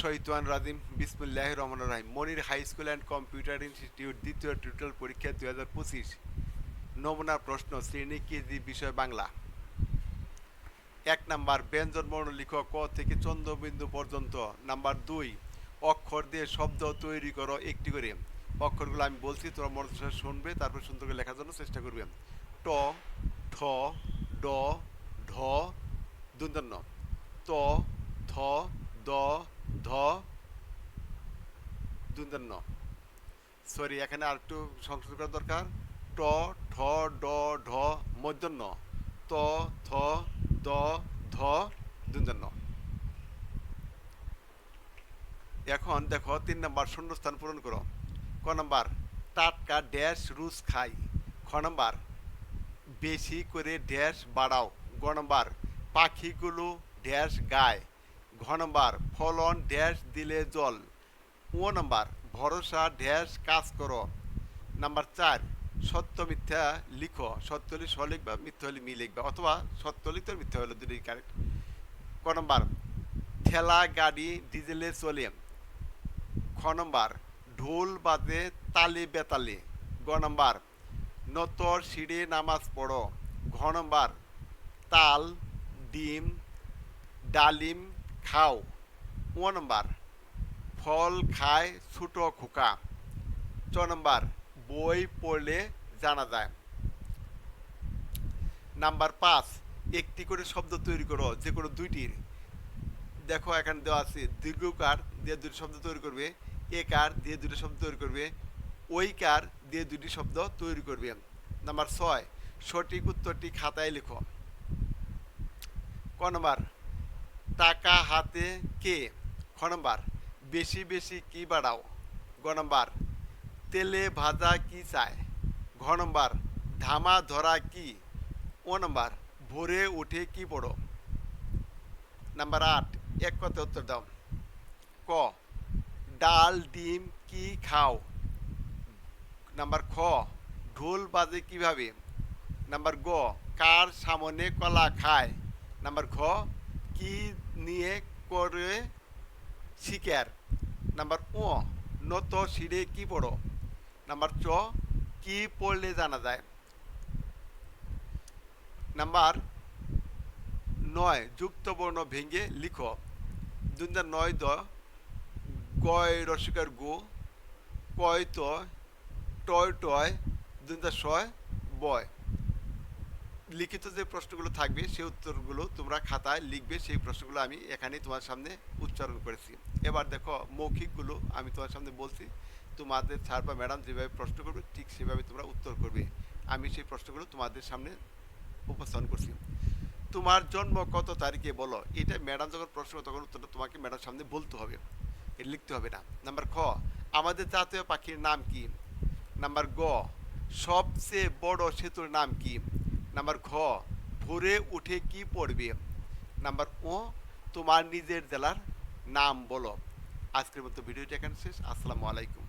শৈতান রাজিম বিসমুল্লাহ রহমান রাহিম। Monir high school and computer institute দ্বিতীয় টিউটোরিয়াল পরীক্ষা দুই হাজার পঁচিশ। নমুনা প্রশ্ন, শ্রেণি কেজি বিষয় বাংলা? এক নাম্বার, ব্যঞ্জন বর্ণ লিখ, ক থেকে চন্দ্রবিন্দু পর্যন্ত। নাম্বার দুই, অক্ষর দিয়ে শব্দ তৈরি করো একটি করে। অক্ষরগুলো আমি বলছি, তোমরা মনোযোগ শুনবে, তারপর সুন্দর করে লেখার জন্য চেষ্টা করবে। ট, ঠ, ড, ঢ দুন্দন্য ত, থ দ, ধ দুন্দন্য সরি এখানে আর একটু সংশোধন করা দরকার। ট, ঠ, ড, ঢ মধ্যন্য ত, থ, দ, ধ দুন্দন্য এখন দেখো তিন নম্বর শূন্যস্থান পূরণ করো। ক নম্বর, টাটকা ড্যাশ রুস খাই। খ নম্বর, বেশি করে ড্যাশ বাড়াও। গ নম্বর, পাখিগুলো ড্যাশ গায়। ঘ নম্বর, ফলন ড্যাশ দিলে জল। ও নম্বর, ভরসা ড্যাশ কাজ করো। নাম্বার চার, সত্য মিথ্যা লিখো। সত্য হলে স লিখবা, মিথ্যা হলে মি লিখবা, অথবা সত্য লিখতে মিথ্যা হলে দুটোই কারেক্ট। ক নম্বর, ঠেলা গাড়ি ডিজেলে চলে। খ নম্বর, ঢোল বাজে তালে বেতালে। গ নম্বর, নতর সিঁড়ে নামাজ পড়ো। ঘ নম্বর, তাল, ডিম, ডালিম খাও। ও নম্বর, ফল খায় ছোটো খোকা। চ নম্বর, বই পড়লে জানা যায়। নাম্বার পাঁচ, একটি করে শব্দ তৈরি করো, যে কোনো দুইটির। দেখো, এখানে দেওয়া আছে দীর্ঘকার দিয়ে দুটি শব্দ তৈরি করবে, এ কার দিয়ে দুটি শব্দ তৈরি করবে, ওই কার দিয়ে দুটি শব্দ তৈরি করবে। নাম্বার ছয়, সঠিক উত্তরটি খাতায় লেখো। ক নম্বর টাকা হাতে কে? খ নম্বর। বেশি বেশি কি বাড়াও? গ নম্বর। তেলে ভাজা কি চায় ঘ নম্বর। ধামা ধরা কি? ও নম্বর। ভোরে উঠে কি পড়ো? নাম্বার আট। এক কথা উত্তর দাও। ক। ডাল, ডিম কি খাও? নাম্বার খ। ঢোল বাজে কীভাবে? নাম্বার গ। কার সামনে কলা খায়? নাম্বার ঘ। কি নিয়ে করে শিকার? নাম্বার ও, নত সিঁড়ে কি পড়ো? নাম্বার চ, কি পড়লে জানা যায়? নাম্বার নয় যুক্ত বর্ণ ভেঙে লিখো। দুন্দা নয় দ, গয় রসিকার গো, কয় তয় টয় টয় দুন্দা ছয়, বয়। লিখিত যে প্রশ্নগুলো থাকবে সেই উত্তরগুলো তোমরা খাতায় লিখবে, সেই প্রশ্নগুলো আমি এখানে তোমার সামনে উচ্চারণ করেছি। এবার দেখো, মৌখিকগুলো আমি তোমার সামনে বলছি। তোমাদের স্যার বা ম্যাডাম যেভাবে প্রশ্ন করবে, ঠিক সেভাবে তোমরা উত্তর করবে। আমি সেই প্রশ্নগুলো তোমাদের সামনে উপস্থাপন করছি। তোমার জন্ম কত তারিখে বলো? এটা ম্যাডাম যখন প্রশ্ন তখন উত্তরটা তোমাকে ম্যাডাম সামনে বলতে হবে। এটা লিখতে হবে না। নাম্বার খ, আমাদের জাতীয় পাখির নাম কি? নাম্বার গ, সবচেয়ে বড় সেতুর নাম কি? নাম্বার ঘ ভোরে উঠে কি পড়বে? নাম্বার ও তোমার নিজের জেলার নাম বলো। আজকের মতো ভিডিওটি এখানে শেষ। আসসালামু আলাইকুম।